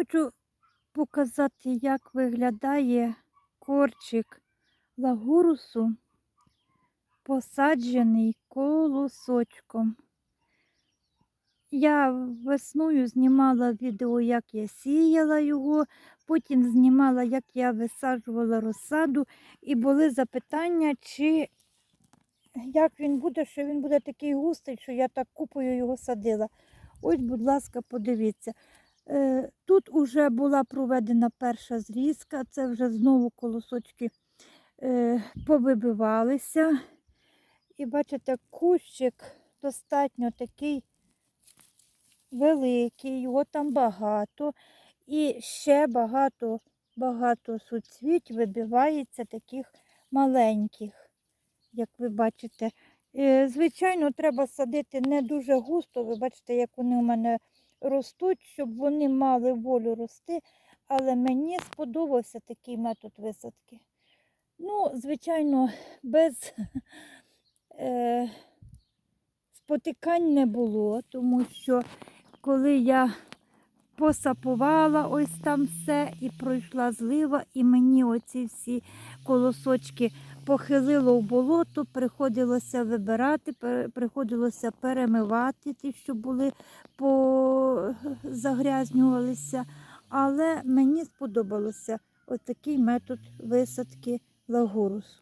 Хочу показати, як виглядає корчик лагурусу, посаджений колосочком. Я весною знімала відео, як я сіяла його, потім знімала, як я висаджувала розсаду, і були запитання, чи як він буде, що він буде такий густий, що я так купою його садила. Ось, будь ласка, подивіться. Е, Тут вже була проведена перша зрізка, це вже знову колосочки е, повибивалися. І бачите, кущик достатньо такий великий, його там багато. І ще багато, багато суцвіть вибивається таких маленьких, як ви бачите. Е, Звичайно, треба садити не дуже густо. Ви бачите, як вони у мене ростуть, щоб вони мали волю рости. Але мені сподобався такий метод висадки. Ну, звичайно, без е, спотикань не було, тому що коли я посапувала ось там все і пройшла злива, і мені оці всі колосочки похилило в болото, приходилося вибирати, приходилося перемивати ті, що були позагрязнювалися. Але мені сподобалося отакий метод висадки лагурусу.